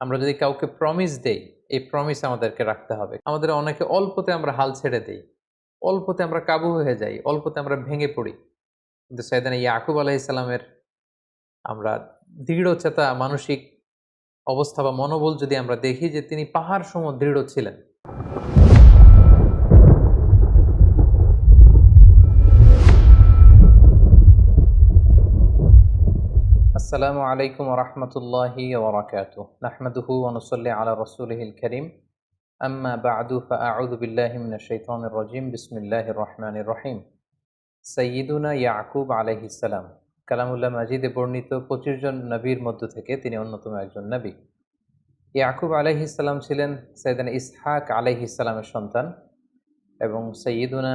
আমরা যদি কাউকে প্রমিস দেই, এই প্রমিস আমাদেরকে রাখতে হবে। আমাদের অনেকে অল্পতে আমরা হাল ছেড়ে দিই, অল্পতে আমরা কাবু হয়ে যাই, অল্পতে আমরা ভেঙে পড়ি। কিন্তু সাইদানা ইয়াকুব আলাইসাল্লামের আমরা দৃঢ়চেতা মানসিক অবস্থা বা মনোবল যদি আমরা দেখি যে তিনি পাহাড় সম দৃঢ় ছিলেন আসসালামু আলাইকুম রহমতুল্লাহি ওবরাকাতু নাহমাদুহু ওনসল্লি আলা রসুলহিল করিম। আম্মা বাদু, ফাআউযু বিল্লাহি মিনাশ শাইতানির রাজিম। বিসমিল্লাহির রহমানির রহিম। সৈয়দুনা ইয়াকুব আলাইহিস সালাম। কালামুল্লাহ মাজিদে বর্ণিত পঁচিশ জন নবীর মধ্য থেকে তিনি অন্যতম একজন নবী। ইয়াকুব আলাইহিস সালাম ছিলেন সৈয়দানা ইসহাক আলাইহিস সন্তান এবং সৈয়দুনা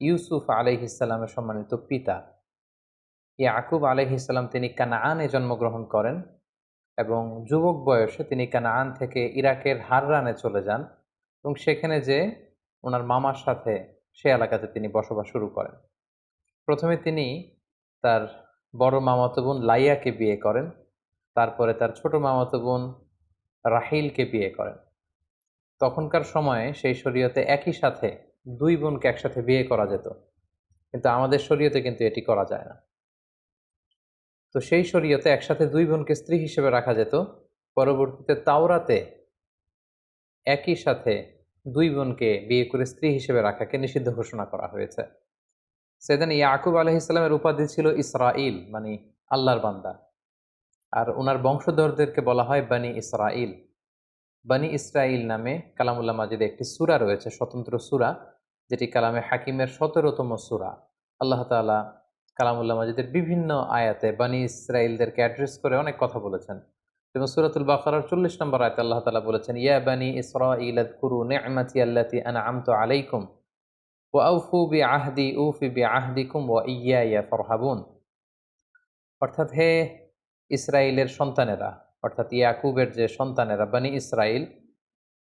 ইউসুফ আলাইহিস সম্মানিত পিতা। ইয়াকুব আলহিসাল্লাম তিনি কানাআনে জন্মগ্রহণ করেন এবং যুবক বয়সে তিনি কানাআন থেকে ইরাকের হাররানে চলে যান এবং সেখানে যে ওনার মামার সাথে সে এলাকাতে তিনি বসবাস শুরু করেন। প্রথমে তিনি তার বড় মামাতো বোন লাইয়াকে বিয়ে করেন, তারপরে তার ছোট মামাতো বোন রাহিলকে বিয়ে করেন। তখনকার সময়ে সেই শরীয়তে একই সাথে দুই বোনকে একসাথে বিয়ে করা যেত, কিন্তু আমাদের শরীয়তে কিন্তু এটি করা যায় না। তো সেই শরীয়তে একসাথে দুই বোনকে স্ত্রী হিসেবে রাখা যেত। পরবর্তীতে তাওরাতে একই সাথে দুই বোনকে বিয়ে করে স্ত্রী হিসেবে রাখাকে নিষিদ্ধ ঘোষণা করা হয়েছে। সেদিন ইয়াকুব আলহিসামের উপাধি ছিল ইসরাইল মানে আল্লাহর বান্দা। আর ওনার বংশধরদেরকে বলা হয় বানি ইসরাইল বানি ইসরাইল নামে কালামুল্লাহ মাজিদে একটি সুরা রয়েছে, স্বতন্ত্র সুরা, যেটি কালামে হাকিমের সতেরোতম সুরা। আল্লাহ তালা কালামুল্লাহ মাজিদের বিভিন্ন আয়াতে বানি ইসরায়েলদেরকে অ্যাড্রেস করে অনেক কথা বলেছেন। যেমন সুরাতুল বাকারার চল্লিশ নম্বর আয়তে আল্লাহ তালা বলেছেন, ইয়া বানি ইসরাইল কুরু নেমাতি আল্লাতি আনা আমতো আলাইকুম ও আউফু বি আহদি উফি বি আহদিকুম ও ইয়া ইয়া ফরহাবুন। অর্থাৎ হে ইসরায়েলের সন্তানেরা, অর্থাৎ ইয়াকুবের যে সন্তানেরা, বানি ইসরায়েল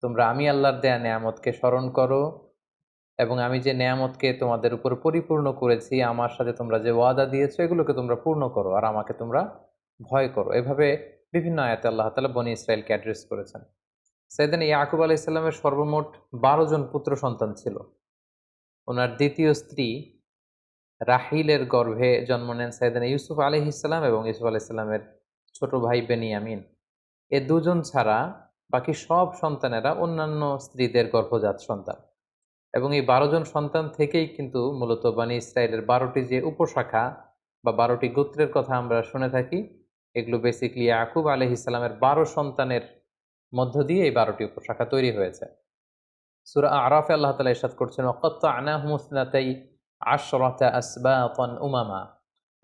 তোমরা আমি আল্লাহর দেয়া নেয়ামতকে স্মরণ করো এবং আমি যে নেয়ামতকে তোমাদের উপর পরিপূর্ণ করেছি, আমার সাথে তোমরা যে ওয়াদা দিয়েছ, এগুলোকে তোমরা পূর্ণ করো আর আমাকে তোমরা ভয় করো। এভাবে বিভিন্ন আয়াতে আল্লাহ তালা বনি ইসরায়েলকে অ্যাড্রেস করেছেন। সেদিন ইয়াকুব আলি ইসলামের সর্বমোট বারো জন পুত্র সন্তান ছিল। ওনার দ্বিতীয় স্ত্রী রাহিলের গর্ভে জন্ম নেন সাইদিন ইউসুফ আলি ইসলাম এবং ইউসুফ আলি ইসলামের ছোট ভাই বেনিয়ামিন। এ দুজন ছাড়া বাকি সব সন্তানেরা অন্যান্য স্ত্রীদের গর্ভজাত সন্তান। এবং এই বারো জন সন্তান থেকেই কিন্তু মূলত বানি ইসরায়েলের বারোটি যে উপশাখা বা বারোটি গোত্রের কথা আমরা শুনে থাকি, এগুলো বেসিকলি আকুব আলহ ইসলামের বারো সন্তানের মধ্য দিয়ে এই বারোটি উপশাখা তৈরি হয়েছে। সুরা আরাফে আল্লাহ তালা ইসাদ করছেন অকত্ত আনা হুমসনাতাই আশরতা আসবাতন উমামা।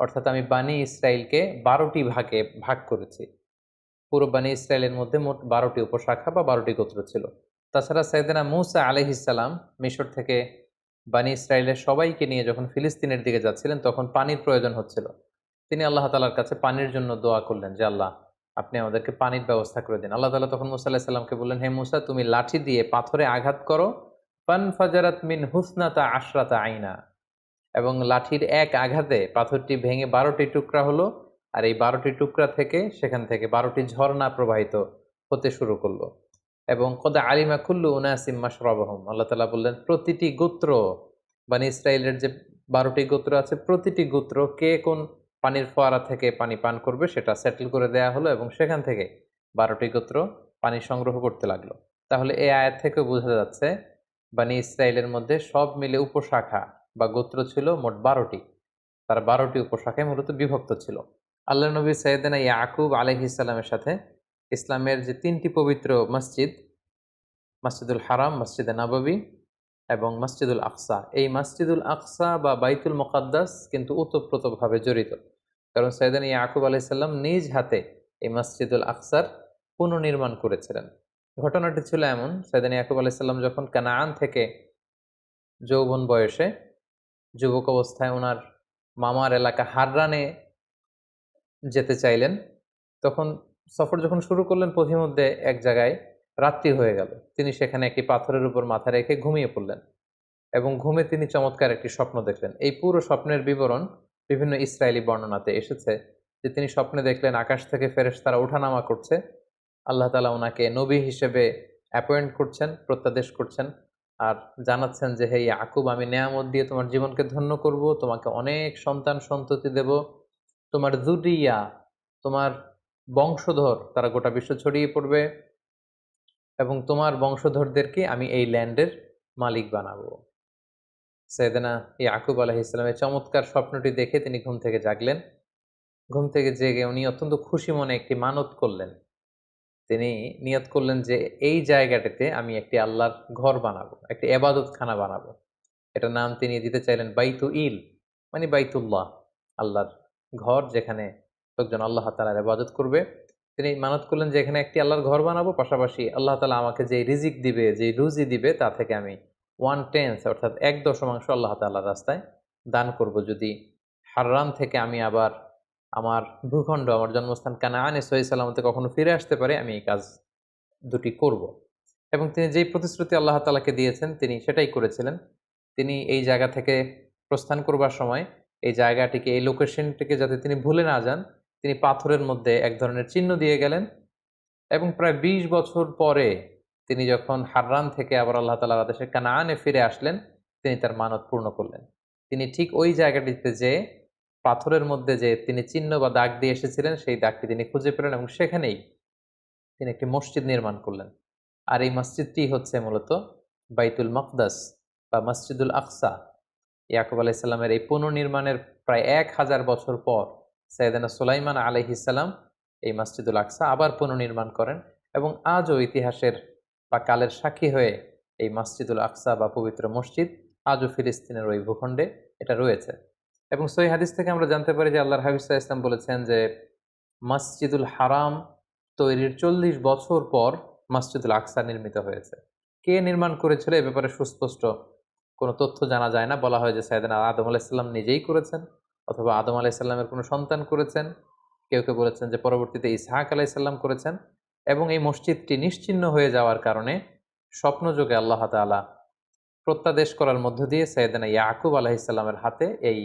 অর্থাৎ আমি বানি ইসরায়েলকে বারোটি ভাগে ভাগ করেছি। পুরো বানি ইসরায়েলের মধ্যে মোট বারোটি উপশাখা বা বারোটি গোত্র ছিল। তাছাড়া সাইদানা মুসা আলহিসাল্লাম মিশর থেকে বানি ইসরায়েলের সবাইকে নিয়ে যখন ফিলিস্তিনের দিকে যাচ্ছিলেন, তখন পানির প্রয়োজন হচ্ছিল। তিনি আল্লাহ তালার কাছে পানির জন্য দোয়া করলেন যে, আল্লাহ, আপনি আমাদেরকে পানির ব্যবস্থা করে দিন। আল্লাহ তালা তখন মুসা আলাহিসাল্লামকে বললেন, হে মুসা, তুমি লাঠি দিয়ে পাথরে আঘাত করো। ফান ফাজারাত মিন হুসনাতা আশরাতা আইনা। এবং লাঠির এক আঘাতে পাথরটি ভেঙে বারোটি টুকরা হলো আর এই বারোটি টুকরা থেকে সেখান থেকে বারোটি ঝর্ণা প্রবাহিত হতে শুরু করল। এবং কদা আলিমা কুল্লু উনাসিম মাসরবহম আল্লাহ তালা বললেন, প্রতিটি গোত্র মানে ইসরায়েলের যে বারোটি গোত্র আছে, প্রতিটি গোত্র কে কোন পানির ফোয়ারা থেকে পানি পান করবে সেটা সেটেল করে দেয়া হলো এবং সেখান থেকে বারোটি গোত্র পানি সংগ্রহ করতে লাগল। তাহলে এই আয়াত থেকে বোঝা যাচ্ছে, বানি ইসরায়েলের মধ্যে সব মিলে উপশাখা বা গোত্র ছিল মোট বারোটি। তার বারোটি উপশাখায় মূলত বিভক্ত ছিল। আল্লাহ নবী সৈয়দিনা ইয়াকুব আলহিসাল্লামের সাথে ইসলামের যে তিনটি পবিত্র মসজিদ, মসজিদুল হারাম, মসজিদে নাববী এবং মসজিদুল আকসা। এই মসজিদুল আকসা বা বাইতুল মোকাদ্দাস কিন্তু ওতপ্রোতভাবে জড়িত। কারণ সৈয়দান ইয়াকুব আলাইসাল্লাম নিজ হাতে এই মসজিদুল আকসার পুনর্নির্মাণ করেছিলেন। ঘটনাটি ছিল এমন সৈয়দান ইয়াকুব আলাইসাল্লাম যখন কানাআন থেকে যৌবন বয়সে যুবক অবস্থায় ওনার মামার এলাকা হাররানে যেতে চাইলেন, তখন সফর যখন শুরু করলেন পথিমধ্যে এক জায়গায় রাত্রি হয়ে গেল। তিনি সেখানে একটি পাথরের উপর মাথা রেখে ঘুমিয়ে পড়লেন এবং ঘুমে তিনি চমৎকার একটি স্বপ্ন দেখলেন। এই পুরো স্বপ্নের বিবরণ বিভিন্ন ইসরায়েলি বর্ণনাতে এসেছে যে তিনি স্বপ্নে দেখলেন আকাশ থেকে ফেরেস তারা ওঠানামা করছে। আল্লাহ তালা ওনাকে নবী হিসেবে অ্যাপয়েন্ট করছেন, প্রত্যাদেশ করছেন আর জানাচ্ছেন যে, হে আকুব আমি নেয়ামত দিয়ে তোমার জীবনকে ধন্য করব, তোমাকে অনেক সন্তান সন্ততি দেব। তোমার দুরিয়া তোমার বংশধর, তারা গোটা বিশ্ব ছড়িয়ে পড়বে এবং তোমার বংশধরদেরকে আমি এই ল্যান্ডের মালিক বানাবো। সৈয়দনা ইয়াকুব আলাহ ইসলামের চমৎকার স্বপ্নটি দেখে তিনি ঘুম থেকে জাগলেন। ঘুম থেকে জেগে উনি অত্যন্ত খুশি মনে একটি মানত করলেন। তিনি নিয়ত করলেন যে, এই জায়গাটিতে আমি একটি আল্লাহর ঘর বানাবো, একটি এবাদতখানা বানাবো। এটা নাম তিনি দিতে চাইলেন বাইতু ইল মানে বাইতুল্লাহ, আল্লাহর ঘর যেখানে লোকজন আল্লাহ তালার এবাদত করবে। তিনি মানত করলেন যে, এখানে একটি আল্লাহর ঘর বানাবো, পাশাপাশি আল্লাহ তালা আমাকে যে রিজিক দিবে যে রুজি দিবে, তা থেকে আমি ওয়ান টেন্স অর্থাৎ এক দশমাংশ আল্লাহ তাল্লাহ রাস্তায় দান করব। যদি হাররান থেকে আমি আবার আমার ভূখণ্ড, আমার জন্মস্থান কানাআনে সহি সালামতে কখনো ফিরে আসতে পারে, আমি এই কাজ দুটি করব। এবং তিনি যেই প্রতিশ্রুতি আল্লাহ তালাকে দিয়েছেন, তিনি সেটাই করেছিলেন। তিনি এই জায়গা থেকে প্রস্থান করবার সময় এই জায়গাটিকে, এই লোকেশনটিকে যাতে তিনি ভুলে না যান তিনি পাথরের মধ্যে এক ধরনের চিহ্ন দিয়ে গেলেন এবং প্রায় ২০ বছর পরে তিনি যখন হাররান থেকে আবার আল্লাহ তালার আদেশে কানাআনে ফিরে আসলেন, তিনি তার মানত পূর্ণ করলেন। তিনি ঠিক ওই জায়গাটিতে যে পাথরের মধ্যে যে তিনি চিহ্ন বা দাগ দিয়ে এসেছিলেন, সেই দাগটি তিনি খুঁজে পেলেন এবং সেখানেই তিনি একটি মসজিদ নির্মাণ করলেন। আর এই মসজিদটি হচ্ছে মূলত বাইতুল মকদাস বা মসজিদুল আকসা। ইয়াকুব আলাইসাল্লামের এই পুনর্নির্মাণের প্রায় এক হাজার বছর পর সৈয়দানা সুলাইমান আলহিসাল্লাম এই মসজিদুল আকসা আবার পুনর্নির্মাণ করেন এবং আজও ইতিহাসের বা কালের সাক্ষী হয়ে এই মসজিদুল আকসা বা পবিত্র মসজিদ আজও ফিলিস্তিনের ওই ভূখণ্ডে এটা রয়েছে। এবং সই হাদিস থেকে আমরা জানতে পারি যে আল্লাহর হাবিসা ইসলাম বলেছেন যে মসজিদুল হারাম তৈরির চল্লিশ বছর পর মসজিদুল আকসা নির্মিত হয়েছে। কে নির্মাণ করেছিল? এ ব্যাপারে সুস্পষ্ট কোনো তথ্য জানা যায় না। বলা হয় যে সাইদানা আদম আলাইসাল্লাম নিজেই করেছেন। অথবা আদম আলাইসাল্লামের কোনো সন্তান করেছেন? কেউ কেউ বলেছেন যে পরবর্তীতে ইসহাক আলাইসাল্লাম করেছেন এবং এই মসজিদটি নিশ্চিন্ন হয়ে যাওয়ার কারণে স্বপ্নযোগে আল্লাহ তালা প্রত্যাদেশ করার মধ্য দিয়ে সৈয়দানা ইয়াকুব আলাহিসাল্লামের হাতে এই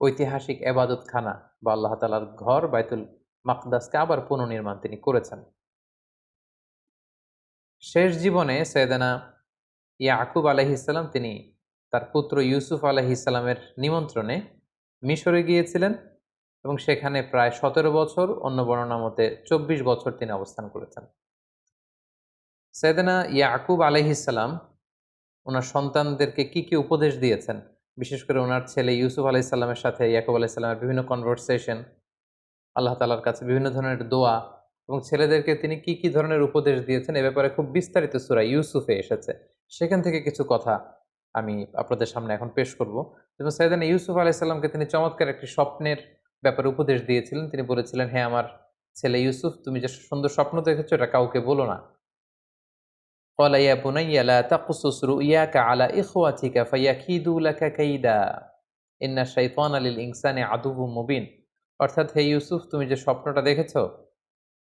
ঐতিহাসিক এবাদত খানা বা আল্লাহ তালার ঘর বাইতুল মাকদাসকে আবার পুনর্নির্মাণ তিনি করেছেন। শেষ জীবনে সৈয়দানা ইয়াকুব আলহিসাল্লাম তিনি তার পুত্র ইউসুফ আলহিসাল্লামের নিমন্ত্রণে মিশরে গিয়েছিলেন এবং সেখানে প্রায় সতেরো বছর অন্য বর্ণনা মতে চব্বিশ বছর তিনি অবস্থান করেছেন। সৈয়দানা ইয়াকুব আলহিসাল্লাম ওনার সন্তানদেরকে কি কি উপদেশ দিয়েছেন? বিশেষ করে ওনার ছেলে ইউসুফ আলাইসাল্লামের সাথে ইয়াকুব আলাইসাল্লামের বিভিন্ন কনভারসেশন আল্লাহ তালার কাছে বিভিন্ন ধরনের দোয়া এবং ছেলেদেরকে তিনি কি কি ধরনের উপদেশ দিয়েছেন এ ব্যাপারে খুব বিস্তারিত সুরা ইউসুফে এসেছে। সেখান থেকে কিছু কথা আমি আপনাদের সামনে এখন পেশ করব। যেমন সাইদানা ইউসুফ আলাইসাল্লামকে তিনি চমৎকার একটি স্বপ্নের ব্যাপারে উপদেশ দিয়েছিলেন। তিনি বলেছিলেন হ্যাঁ আমার ছেলে ইউসুফ, তুমি যে সুন্দর স্বপ্ন দেখেছ, এটা কাউকে বলো না। কলাইয়া বুনাইয়া, লা তাকুসুস রুইয়াকা আলা ইখওয়াতিকা ফায়াকিদু লাকা কাইদা। ইন্না শাইতান আলিল ইনসানে আদুবু মুবিন। অর্থাৎ, হে ইউসুফ, তুমি যে স্বপ্নটা দেখেছ,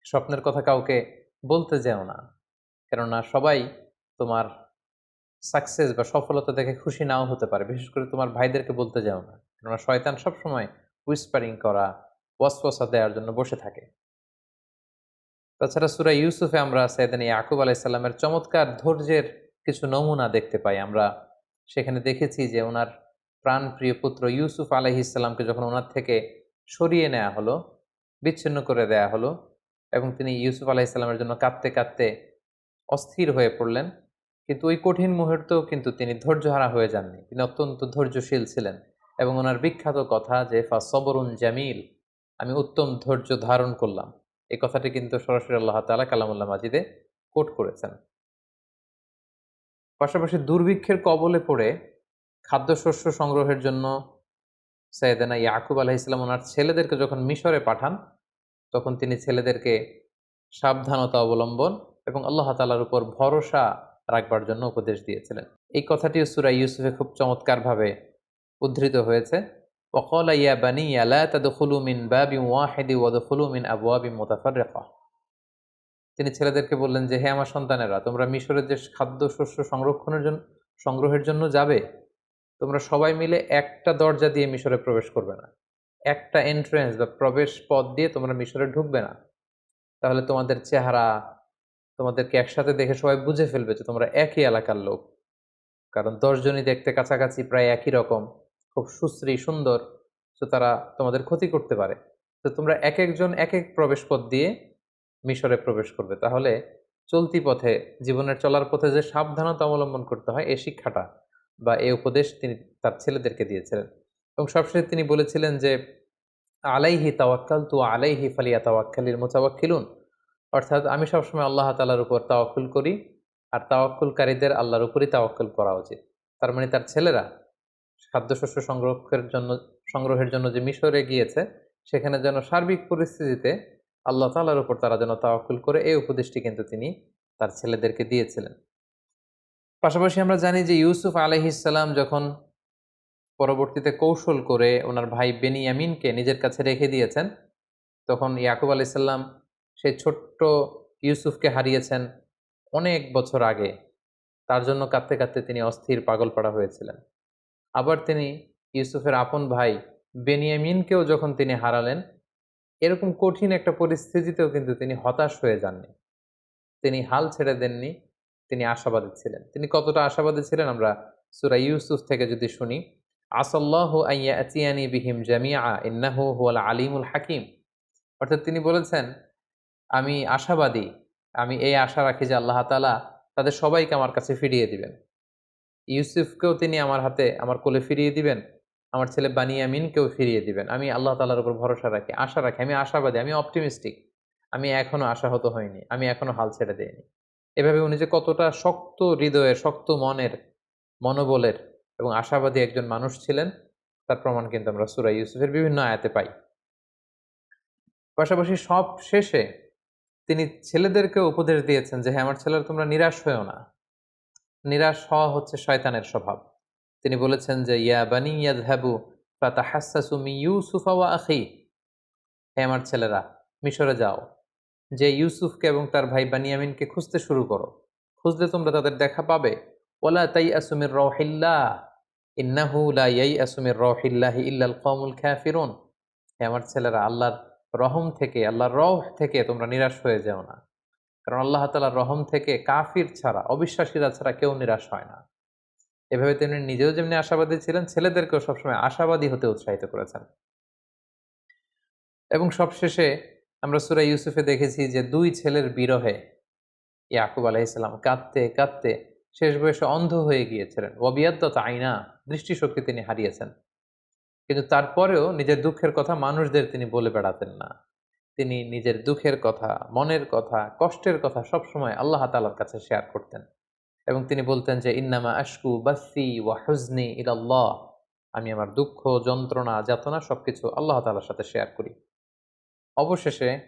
স্বপ্নের কথা কাউকে বলতে যেও না। কেননা সবাই তোমার সাকসেস বা সফলতা দেখে খুশি নাও হতে পারে। বিশেষ করে তোমার ভাইদেরকে বলতে যাও না। কেননা শয়তান সবসময় হুইসপারিং করা ওয়াসওয়াসা দেওয়ার জন্য বসে থাকে। তাছাড়া সুরা ইউসুফে আমরা সাইদান ইয়াকুব আলাইসাল্লামের চমৎকার ধৈর্যের কিছু নমুনা দেখতে পাই। আমরা সেখানে দেখেছি যে ওনার প্রাণপ্রিয় পুত্র ইউসুফ আলহিসাল্লামকে যখন ওনার থেকে সরিয়ে নেওয়া হলো, বিচ্ছিন্ন করে দেয়া হলো এবং তিনি ইউসুফ আলাইসাল্লামের জন্য কাঁদতে কাঁদতে অস্থির হয়ে পড়লেন কিন্তু ওই কঠিন মুহূর্তেও কিন্তু তিনি ধৈর্যহারা হয়ে যাননি। তিনি অত্যন্ত ধৈর্যশীল ছিলেন এবং ওনার বিখ্যাত কথা যে, ফা সবরুন জামিল আমি উত্তম ধৈর্য ধারণ করলাম। এই কথাটি কিন্তু সরাসরি আল্লাহ তালা কালামুল্লাহ মাজিদে কোট করেছেন। পাশাপাশি দুর্ভিক্ষের কবলে পড়ে খাদ্যশস্য সংগ্রহের জন্য সৈয়দানা ইয়াকুব আলাহ ইসলাম ওনার ছেলেদেরকে যখন মিশরে পাঠান, তখন তিনি ছেলেদেরকে সাবধানতা অবলম্বন এবং আল্লাহ তালার উপর ভরসা রাখবার জন্য উপদেশ দিয়েছিলেন এই কথাটিও সুরা ইউসুফে খুব চমৎকারভাবে উদ্ধৃত হয়েছে وقال يا بني لا تدخلوا من باب واحد وادخلوا من ابواب متفرقه তিনি ছেলেদেরকে বললেন যে হে আমার সন্তানেরা তোমরা মিশরের যে খাদ্য শস্য সংরক্ষণের জন্য সংগ্রহের জন্য যাবে তোমরা সবাই মিলে একটা দরজা দিয়ে মিশরে প্রবেশ করবে না একটা এন্ট্রেন্স বা প্রবেশ পথ দিয়ে তোমরা মিশরে ঢুকবে না তাহলে তোমাদের চেহারা তোমাদেরকে একসাথে দেখে সবাই বুঝে ফেলবে যে তোমরা একই এলাকার লোক। কারণ দশজনই দেখতে কাছাকাছি, প্রায় একই রকম, খুব সুশ্রী, সুন্দর। তো তারা তোমাদের ক্ষতি করতে পারে। তো তোমরা এক একজন এক এক প্রবেশ পথ দিয়ে মিশরে প্রবেশ করবে। তাহলে চলতি পথে, জীবনের চলার পথে যে সাবধানতা অবলম্বন করতে হয় এই শিক্ষাটা বা এই উপদেশ তিনি তার ছেলেদেরকে দিয়েছিলেন। এবং সবশেষে তিনি বলেছিলেন যে, আলাইহি তাওয়াক্কাল তু আলাইহি ফালিয়া তাওয়াক্কালির মোতাবাক্কিলুন অর্থাৎ আমি সবসময় আল্লাহ তালার উপর তাওয়াক্কুল করি আর তাওয়াক্কুলকারীদের আল্লাহর উপরই তাওয়াক্কুল করা উচিত। তার মানে তার ছেলেরা খাদ্যশস্য সংগ্রহের জন্য সংগ্রহের জন্য যে মিশরে গিয়েছে, সেখানে যেন সার্বিক পরিস্থিতিতে আল্লাহ তালার উপর তারা যেন তাওয়াক্কুল করে, এই উপদেশটি কিন্তু তিনি তার ছেলেদেরকে দিয়েছিলেন। পাশাপাশি আমরা জানি যে ইউসুফ আলহিসাল্লাম যখন পরবর্তীতে কৌশল করে ওনার ভাই বেনিয়ামিনকে নিজের কাছে রেখে দিয়েছেন, তখন ইয়াকুব আলাইসাল্লাম সেই ছোট্ট ইউসুফকে হারিয়েছেন অনেক বছর আগে। তার জন্য কাঁদতে কাঁদতে তিনি অস্থির পাগলপাড়া হয়েছিলেন। আবার তিনি ইউসুফের আপন ভাই বেনিয়ামিনকেও যখন তিনি হারালেন, এরকম কঠিন একটা পরিস্থিতিতেও কিন্তু তিনি হতাশ হয়ে যাননি। তিনি হাল ছেড়ে দেননি, তিনি আশাবাদী ছিলেন। তিনি কতটা আশাবাদী ছিলেন আমরা সুরা ইউসুফ থেকে যদি শুনি, আসল্লাহ বিহিম জামিয়া ইন্নাহু আলিমুল হাকিম। অর্থাৎ তিনি বলেছেন আমি আশাবাদী। আমি এই আশা রাখি যে আল্লাহ তালা তাদের সবাইকে আমার কাছে ফিরিয়ে দিবেন। ইউসুফকেও তিনি আমার হাতে, আমার কোলে ফিরিয়ে দিবেন। আমার ছেলে বানিয়ামিনকেও ফিরিয়ে দিবেন। আমি আল্লাহ তালার উপর ভরসা রাখি, আশা রাখি। আমি আশাবাদী, আমি অপটিমিস্টিক। আমি এখনও আশাহত হইনি, আমি এখনও হাল ছেড়ে দেইনি। এভাবে উনি যে কতটা শক্ত হৃদয়ের, শক্ত মনের, মনোবলের এবং আশাবাদী একজন মানুষ ছিলেন, তার প্রমাণ কিন্তু আমরা সুরাই ইউসুফের বিভিন্ন আয়াতে পাই। পাশাপাশি সব শেষে তিনি ছেলেদেরকে উপদেশ দিয়েছেন যে হ্যাঁ আমার ছেলেরা তোমরা নিরাশ হয়েও না। নিরাশ হওয়া হচ্ছে শয়তানের স্বভাব। তিনি বলেছেন যে, ইয়া বানি ইয়াদহাবু ফাতাহাসসাসু মি ইউসুফা ওয়া আখি। হে আমার ছেলেরা, মিশরে যাও। যে ইউসুফকে এবং তার ভাই বানিয়ামিনকে খুঁজতে শুরু করো। খুঁজলে তোমরা তাদের দেখা পাবে। ওলা তাই আসুমির রহিল্লাহ ইন্নাহু লা ইয়াই আসুমির রহিল্লাহি ইল্লাল কওমুল কাফিরুন। হে আমার ছেলেরা, আল্লাহর রহম থেকে, আল্লাহর রহ থেকে তোমরা নিরাশ হয়ে যাও না। কারণ আল্লাহ তালার রহম থেকে কাফির ছাড়া, অবিশ্বাসীরা ছাড়া কেউ নিরাশ হয় না। এভাবে তেমনি নিজেও যেমনি আশাবাদী ছিলেন, ছেলেদেরকেও সবসময় আশাবাদী হতে উৎসাহিত করেছেন। এবং সবশেষে আমরা সুরা ইউসুফে দেখেছি যে, দুই ছেলের বিরহে ইয়াকুব আলাইসাল্লাম কাঁদতে কাঁদতে শেষ বয়সে অন্ধ হয়ে গিয়েছিলেন। অবিয়াদ্দত আইনা, দৃষ্টিশক্তি তিনি হারিয়েছেন। কিন্তু তারপরেও নিজের দুঃখের কথা মানুষদের তিনি বলে বেড়াতেন না। তিনি নিজের দুঃখের কথা, মনের কথা, কষ্টের কথা সবসময় আল্লাহ তালার কাছে শেয়ার করতেন। এবং তিনি বলতেন যে, ইন্নামা আশকু বাসি ওয়া হুজনি ইলাল্লাহ। আমি আমার দুঃখ, যন্ত্রণা, যাতনা সবকিছু আল্লাহ তালার সাথে শেয়ার করি। অবশেষে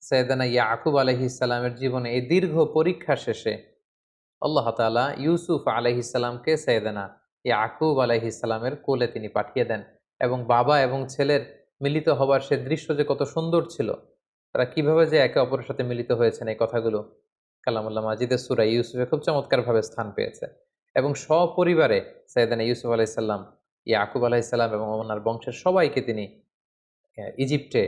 সৈয়দানা ইয়াকুব আলহিসাল্লামের জীবনে এই দীর্ঘ পরীক্ষা শেষে আল্লাহ তালা ইউসুফ আলহিসাল্লামকে সৈয়দানা ইয়াকুব আলহিসাল্লামের কোলে তিনি পাঠিয়ে দেন। এবং বাবা এবং ছেলের মিলিত হবার সে দৃশ্য যে কত সুন্দর ছিল, তারা কীভাবে যে একে অপরের সাথে মিলিত হয়েছেন এই কথাগুলো কালামুল্লাহ মাজিদের সুরা ইউসুফে খুব চমৎকারভাবে স্থান পেয়েছে। এবং সপরিবারে সৈয়দানা ইউসুফ আলাইসাল্লাম ইয়াকুব আলাইসাল্লাম এবং ওনার বংশের সবাইকে তিনি ইজিপ্টে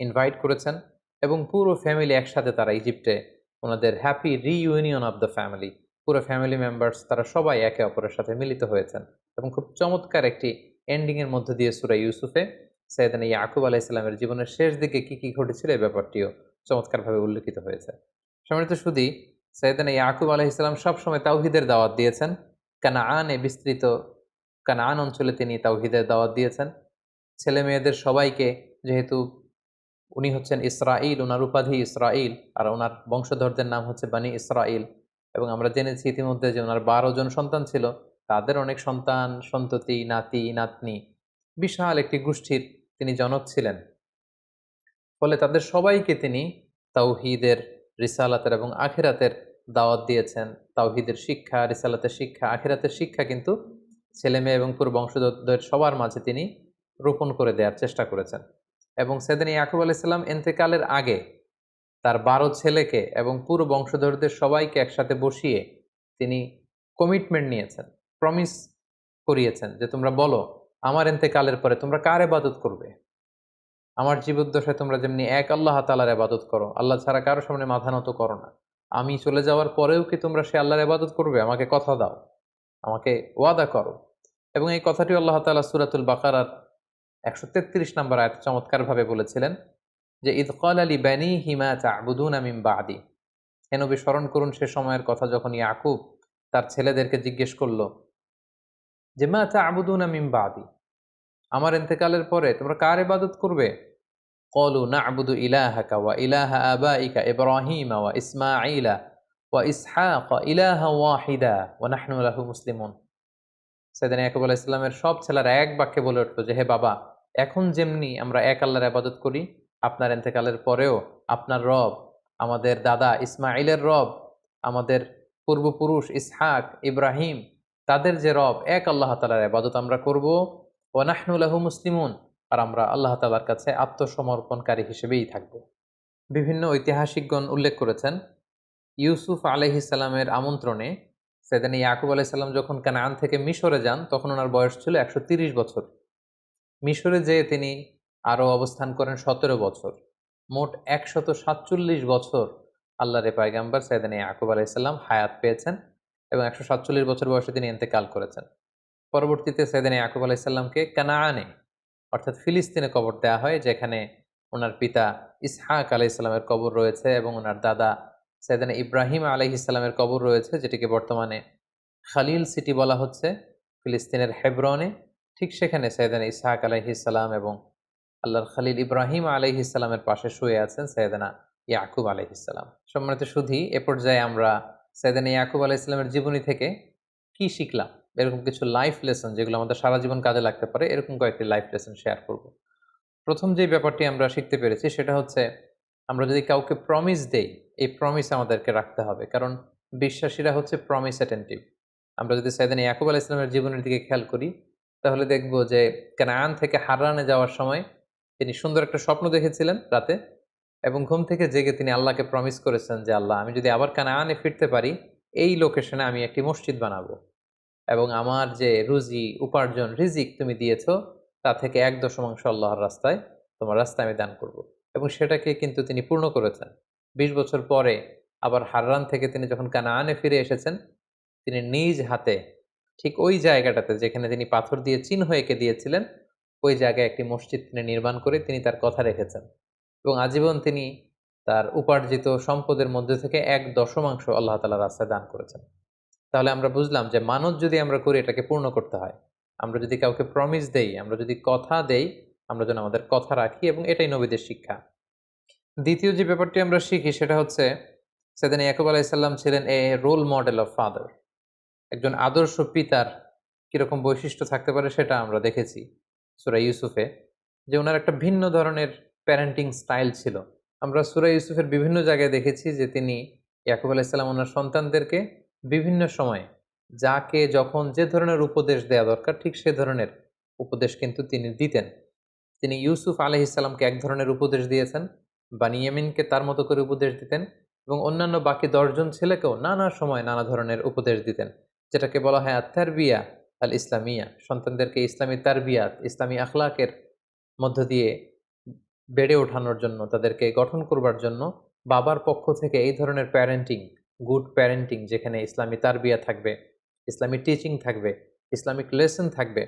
ইনভাইট করেছেন এবং পুরো ফ্যামিলি একসাথে তারা ইজিপ্টে ওনাদের happy reunion of the family পুরো ফ্যামিলি মেম্বার্স তারা সবাই একে অপরের সাথে মিলিত হয়েছেন এবং খুব চমৎকার একটি এন্ডিংয়ের মধ্যে দিয়ে সুরা ইউসুফে সৈয়দান ইয়াকুব আলাহ ইসলামের জীবনের শেষ দিকে কি কি ঘটেছিল এই ব্যাপারটিও চমৎকারভাবে উল্লেখিত হয়েছে। সম্মানিত শুধু সৈয়দান ইয়াকুব আলাহ ইসলাম সবসময় তাওহিদের দাওয়াত দিয়েছেন। কানাআনে বিস্তৃত কানাআন অঞ্চলে তিনি তাওহিদের দাওয়াত দিয়েছেন। ছেলে মেয়েদের সবাইকে, যেহেতু উনি হচ্ছেন ইসরাইল ওনার উপাধি ইসরাইল আর ওনার বংশধরদের নাম হচ্ছে বানি ইসরাইল এবং আমরা জেনেছি ইতিমধ্যে যে ওনার বারো জন সন্তান ছিল। তাদের অনেক সন্তান, সন্ততি, নাতি, নাতনি বিশাল একটি গোষ্ঠীর তিনি জনক ছিলেন। ফলে তাদের সবাইকে তিনি তাওহিদের, রিসালাতের এবং আখেরাতের দাওয়াত দিয়েছেন। তাওহিদের শিক্ষা, রিসালাতের শিক্ষা, আখেরাতের শিক্ষা কিন্তু ছেলে মেয়ে এবং পুরো বংশধরদের সবার মাঝে তিনি রোপণ করে দেওয়ার চেষ্টা করেছেন। এবং সেদিন ইয়াকুব আলাইসাল্লাম এন্তেকালের আগে তার বারো ছেলেকে এবং পুরো বংশধরদের সবাইকে একসাথে বসিয়ে তিনি কমিটমেন্ট নিয়েছেন। প্রমিস করিয়েছেন যে তোমরা বলো, আমার এন্তেকালের পরে তোমরা কার এবাদত করবে? আমার জীবদ্দশায় তোমরা যেমনি এক আল্লাহ তালার আবাদত করো, আল্লাহ ছাড়া কারও সামনে মাথা নত করো না। আমি চলে যাওয়ার পরেও কি তোমরা সে আল্লাহর আবাদত করবে? আমাকে কথা দাও, আমাকে ওয়াদা করো। এবং এই কথাটি আল্লাহ তালা সুরাতুল বাকারার একশো তেত্রিশ নম্বর আয়াত চমৎকারভাবে বলেছিলেন যে ঈদ কল আলী ব্যানি হিমা চাবুদুন আমিম বাদি হেনবি স্মরণ করুন সে সময়ের কথা যখন ইয়াকুব তার ছেলেদেরকে জিজ্ঞেস করল যে, মা চাবুদুন আমিম বাদি। আমার ইন্তেকালের পরে তোমরা কার ইবাদত করবে? কলু না আবুদু ইলাহাকা ওয়া ইলাহা আবাইকা ইব্রাহিম ওয়া ইসমাঈলা ওয়া ইসহাক ইলাহা ওয়াহিদা ওয়া নাহনু লাহু মুসলিমুন। সেদিন ইয়াকুব আলাইহিস সালামের সব ছেলেরা এক বাক্যে বলে উঠল যে, হে বাবা, এখন যেমনি আমরা এক আল্লাহর আবাদত করি, আপনার ইন্তেকালের পরেও আপনার রব, আমাদের দাদা ইসমাইলের রব, আমাদের পূর্বপুরুষ ইসহাক, ইব্রাহিম তাদের যে রব, এক আল্লাহ তালার আবাদত আমরা করব। ওয়ানাহনুল্লাহ মুসলিমুন, আর আমরা আল্লাহ তালার কাছে আত্মসমর্পণকারী হিসেবেই থাকব। বিভিন্ন ঐতিহাসিকগণ উল্লেখ করেছেন, ইউসুফ আলহিসাল্লামের আমন্ত্রণে সেদিন ইয়াকুব আলাইসাল্লাম যখন কানান থেকে মিশরে যান, তখন ওনার বয়স ছিল একশো বছর। মিশরে যেয়ে তিনি আরও অবস্থান করেন সতেরো বছর। মোট একশত সাতচল্লিশ বছর আল্লাহ রে পায়গাম্বার সৈয়দান ইয়াকুব আলাইসাল্লাম হায়াত পেয়েছেন। এবং একশো সাতচল্লিশ বছর বয়সে তিনি এতেকাল করেছেন। পরবর্তীতে সৈয়দান ইয়াকুব আলাইসাল্লামকে কানাআনে, অর্থাৎ ফিলিস্তিনে কবর দেওয়া হয়, যেখানে ওনার পিতা ইসহাক আলাইসাল্লামের কবর রয়েছে এবং ওনার দাদা সৈয়দান ইব্রাহিম আলাইহিসাল্লামের কবর রয়েছে, যেটিকে বর্তমানে খালিল সিটি বলা হচ্ছে। ফিলিস্তিনের হেব্রনে, ঠিক সেখানে সৈয়দান ইসহাক আলাইহিসাল্লাম এবং আল্লাহর খালিল ইব্রাহিম আলাইহিসাল্লামের পাশে শুয়ে আছেন সৈয়দানা ইয়াকুব আলাইহিসাল্লাম সম্মানিত শুধু এ পর্যায়ে আমরা সৈয়দানা ইয়াকুব আলাহ ইসলামের জীবনী থেকে কি শিখলাম? এরকম কিছু লাইফ লেসন যেগুলো আমাদের সারা জীবন কাজে লাগতে পারে, এরকম কয়েকটি লাইফ লেসন শেয়ার করব। প্রথম যে ব্যাপারটি আমরা শিখতে পেরেছি সেটা হচ্ছে আমরা যদি কাউকে প্রমিস দেই, এই প্রমিস আমাদেরকে রাখতে হবে। কারণ বিশ্বাসীরা হচ্ছে প্রমিস অ্যাটেন্টিভ আমরা যদি সাইদান ইয়াকুব আলাহ ইসলামের জীবনের দিকে খেয়াল করি, তাহলে দেখব যে কানান থেকে হারানে যাওয়ার সময় তিনি সুন্দর একটা স্বপ্ন দেখেছিলেন রাতে। এবং ঘুম থেকে জেগে তিনি আল্লাহকে প্রমিস করেছেন যে, আল্লাহ, আমি যদি আবার কানানে ফিরতে পারি, এই লোকেশনে আমি একটি মসজিদ বানাবো। এবং আমার যে রুজি, উপার্জন, রিজিক তুমি দিয়েছ, তা থেকে এক দশমাংশ আল্লাহর রাস্তায় তোমার রাস্তায় আমি দান করব। এবং সেটাকে কিন্তু তিনি পূর্ণ করেছেন। বিশ বছর পরে আবার হাররান থেকে তিনি যখন কানাআনে ফিরে এসেছেন, তিনি নিজ হাতে ঠিক ওই জায়গাটাতে যেখানে তিনি পাথর দিয়ে চিহ্ন এঁকে দিয়েছিলেন, ওই জায়গায় একটি মসজিদ তিনি নির্মাণ করে তিনি তার কথা রেখেছেন। এবং আজীবন তিনি তার উপার্জিত সম্পদের মধ্যে থেকে এক দশমাংশ আল্লাহ তালা রাস্তায় দান করেছেন। তাহলে আমরা বুঝলাম যে মানত যদি আমরা করি, এটাকে পূর্ণ করতে হয়। আমরা যদি কাউকে প্রমিস দেই, আমরা যদি কথা দেই, আমরা যেন আমাদের কথা রাখি এবং এটাই নবীদের শিক্ষা। দ্বিতীয় যে ব্যাপারটি আমরা শিখি, সেটা হচ্ছে সেদিন ইয়াকুব আলাইসাল্লাম ছিলেন a role model of father একজন আদর্শ পিতার কীরকম বৈশিষ্ট্য থাকতে পারে সেটা আমরা দেখেছি সুরা ইউসুফে, যে ওনার একটা ভিন্ন ধরনের প্যারেন্টিং স্টাইল ছিল। আমরা সুরা ইউসুফের বিভিন্ন জায়গায় দেখেছি যে তিনি ইয়াকুব আলাইসাল্লাম ওনার সন্তানদেরকে বিভিন্ন সময় যাকে, যখন যে ধরনের উপদেশ দেওয়া দরকার, ঠিক সে ধরনের উপদেশ কিন্তু তিনি দিতেন। তিনি ইউসুফ আলহিসাল্লামকে এক ধরনের উপদেশ দিয়েছেন বা বানিয়ামিনকে তার মতো করে উপদেশ দিতেন এবং অন্যান্য বাকি দশজন ছেলেকেও নানা সময় নানা ধরনের উপদেশ দিতেন, যেটাকে বলা হয় আত্মারবিয়া আল ইসলামিয়া সন্তানদেরকে ইসলামী তারবিয়াত, ইসলামী আখলাকের মধ্য দিয়ে বেড়ে ওঠানোর জন্য, তাদেরকে গঠন করবার জন্য বাবার পক্ষ থেকে এই ধরনের প্যারেন্টিং গুড প্যারেন্টিং যেখানে ইসলামী তারবিয়া থাকবে, ইসলামী টিচিং থাকবে, ইসলামিক লেসন থাকবে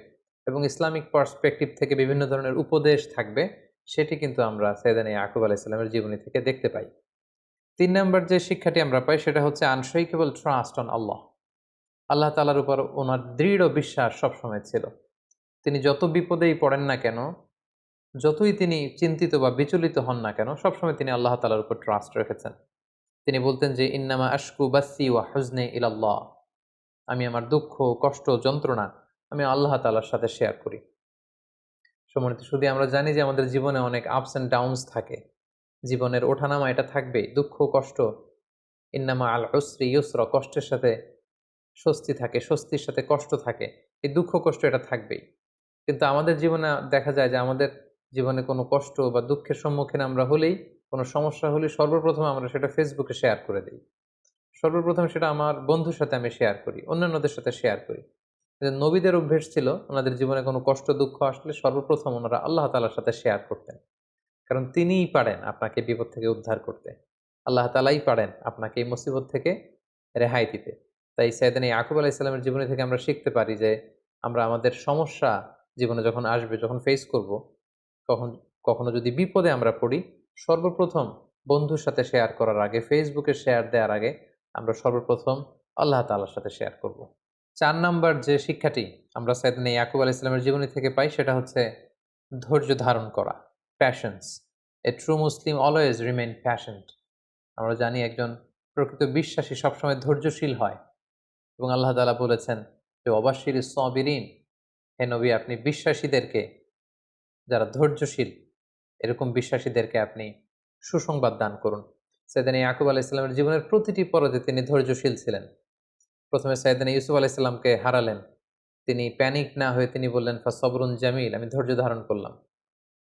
এবং ইসলামিক পার্সপেক্টিভ থেকে বিভিন্ন ধরনের উপদেশ থাকবে, সেটি কিন্তু আমরা সৈদানি আকুব আলাহ ইসলামের জীবনী থেকে দেখতে পাই। তিন নম্বর যে শিক্ষাটি আমরা পাই সেটা হচ্ছে আনশাইকেবল ট্রাস্ট অন আল্লাহ আল্লাহ তালার উপর ওনার দৃঢ় বিশ্বাস সবসময় ছিল। তিনি যত বিপদেই পড়েন না কেন যতই তিনি চিন্তিত বা বিচলিত হন না কেন, সবসময় তিনি আল্লাহ তালার উপর ট্রাস্ট রেখেছেন। তিনি বলতেন যে, ইন্নামা আশকু বাসি ওয়া হুজনে ইলাল্লাহ। আমি আমার দুঃখ, কষ্ট, যন্ত্রণা আমি আল্লাহ তালার সাথে শেয়ার করি। সম্মানিত শুধু আমরা জানি যে আমাদের জীবনে অনেক আপস অ্যান্ড ডাউনস থাকে। জীবনের ওঠানামা এটা থাকবেই, দুঃখ, কষ্ট। ইন্নামা আল হসরি ইউসর, কষ্টের সাথে স্বস্তি থাকে, স্বস্তির সাথে কষ্ট থাকে। এই দুঃখ, কষ্ট এটা থাকবেই। কিন্তু আমাদের জীবনে দেখা যায় যে আমাদের জীবনে কোনো কষ্ট বা দুঃখের সম্মুখীন আমরা হলেই, কোনো সমস্যা হলে সর্বপ্রথম আমরা সেটা ফেসবুকে শেয়ার করে দিই। সর্বপ্রথম সেটা আমার বন্ধুর সাথে আমি শেয়ার করি, অন্যান্যদের সাথে শেয়ার করি। নবীদের অভ্যেস ছিল, ওনাদের জীবনে কোনো কষ্ট, দুঃখ আসলে সর্বপ্রথম ওনারা আল্লাহ তালার সাথে শেয়ার করতেন। কারণ তিনিই পারেন আপনাকে বিপদ থেকে উদ্ধার করতে। আল্লাহ তালাই পারেন আপনাকে এই মুসিবত থেকে রেহাই দিতে। তাই সাইদান এই আকুব আলাহ ইসলামের জীবনী থেকে আমরা শিখতে পারি যে, আমরা আমাদের সমস্যা জীবনে যখন আসবে, যখন ফেস করব কখন, কখনো যদি বিপদে আমরা পড়ি, সর্বপ্রথম বন্ধুর সাথে শেয়ার করার আগে ফেসবুকে শেয়ার দেওয়ার আগে, আমরা সর্বপ্রথম আল্লাহ তাআলার সাথে শেয়ার করব। চার নাম্বার যে শিক্ষাটি আমরা সাইদান এই আকুব আলাহ ইসলামের জীবনী থেকে পাই, সেটা হচ্ছে ধৈর্য ধারণ করা patience a true Muslim always remain patient আমরা জানি একজন প্রকৃত বিশ্বাসী সবসময় ধৈর্যশীল হয় এবং আল্লাহ তালা বলেছেন যে অবাশির সবিরিন। হে নবী, আপনি বিশ্বাসীদেরকে ধৈর্যশীল, এরকম বিশ্বাসীদেরকে আপনি সুসংবাদ দান করুন। সেদিন ইয়াকুব আলাহ ইসলামের জীবনের প্রতিটি পর্যায়ে তিনি ধৈর্যশীল ছিলেন। প্রথমে সাইদিন ইউসুফ আলাহ ইসলামকে হারালেন। তিনি প্যানিক না হয়ে তিনি বললেন, ফা সবরুন জামিল, আমি ধৈর্য ধারণ করলাম।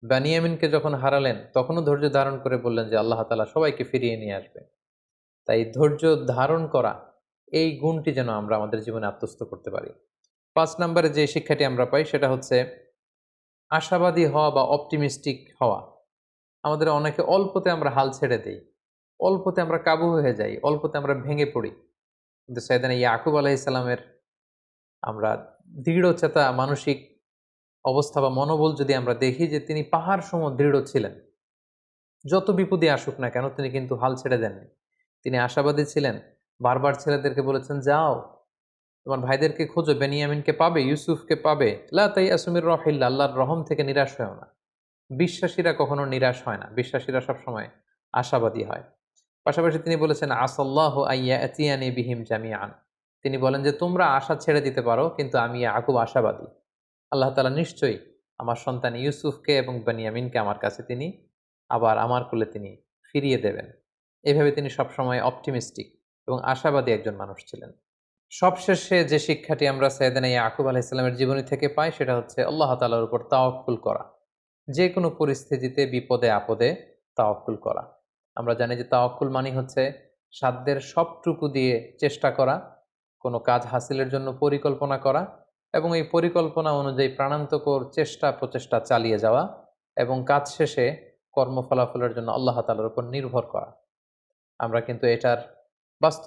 বানিয়ামিনকে যখন হারালেন, তখনও ধৈর্য ধারণ করে বললেন যে, আল্লাহ তালা সবাইকে ফিরিয়ে নিয়ে আসবে। তাই ধৈর্য ধারণ করা, এই গুণটি যেন আমরা আমাদের জীবনে আত্মস্থ করতে পারি। পাঁচ নম্বরে যে শিক্ষাটি আমরা পাই, সেটা হচ্ছে আশাবাদী হওয়া বা অপটিমিস্টিক হওয়া। আমাদের অনেকে অল্পতে আমরা হাল ছেড়ে দেই, অল্পতে আমরা কাবু হয়ে যাই, অল্পতে আমরা ভেঙে পড়ি। কিন্তু সৈদান ইয়াকুব আলাইসাল্লামের আমরা দৃঢ়চেতা মানসিক অবস্থা বা মনোবল যদি আমরা দেখি যে তিনি পাহাড় সম দৃঢ় ছিলেন, যত বিপদে আসুক না কেন তিনি কিন্তু হাল ছেড়ে দেননি। তিনি আশাবাদী ছিলেন, বারবার ছেলেদেরকে বলেছেন, যাও তোমার ভাইদেরকে খোঁজো, বেনিয়ামিনকে পাবে, ইউসুফকে পাবে। লা তাই আসুমির রহিল্লা আল্লাহর রহম থেকে নিরাশ হয়েও না। বিশ্বাসীরা কখনো নিরাশ হয় না। বিশ্বাসীরা সবসময় আশাবাদী হয়। পাশাপাশি তিনি বলেছেন, আসল্লাহ আইয়া এতিয়ানি বিহিম জামিয়ান তিনি বলেন যে, তোমরা আশা ছেড়ে দিতে পারো, কিন্তু আমি আকুব আশাবাদী। আল্লাহ তালা নিশ্চয়ই আমার সন্তান ইউসুফকে এবং বেনিয়ামিনকে আমার কাছে তিনি আবার আমার কোলে তিনি ফিরিয়ে দেবেন। এভাবে তিনি সবসময় অপটিমিস্টিক এবং আশাবাদী একজন মানুষ ছিলেন। সবশেষে যে শিক্ষাটি আমরা সৈয়দানা ইয়াকুব আলাহ ইসলামের জীবনী থেকে পাই, সেটা হচ্ছে আল্লাহ তালার উপর তাওয়াক্কুল করা। যে কোনো পরিস্থিতিতে, বিপদে, আপদে তাওয়াক্কুল করা। আমরা জানি যে তাওয়াক্কুল মানে হচ্ছে সাধ্যের সবটুকু দিয়ে চেষ্টা করা, কোনো কাজ হাসিলের জন্য পরিকল্পনা করা এবং এই পরিকল্পনা অনুযায়ী প্রাণান্তকর চেষ্টা, প্রচেষ্টা চালিয়ে যাওয়া এবং কাজ শেষে কর্মফলাফলের জন্য আল্লাহ তালার উপর নির্ভর করা। আমরা কিন্তু এটার বাস্তব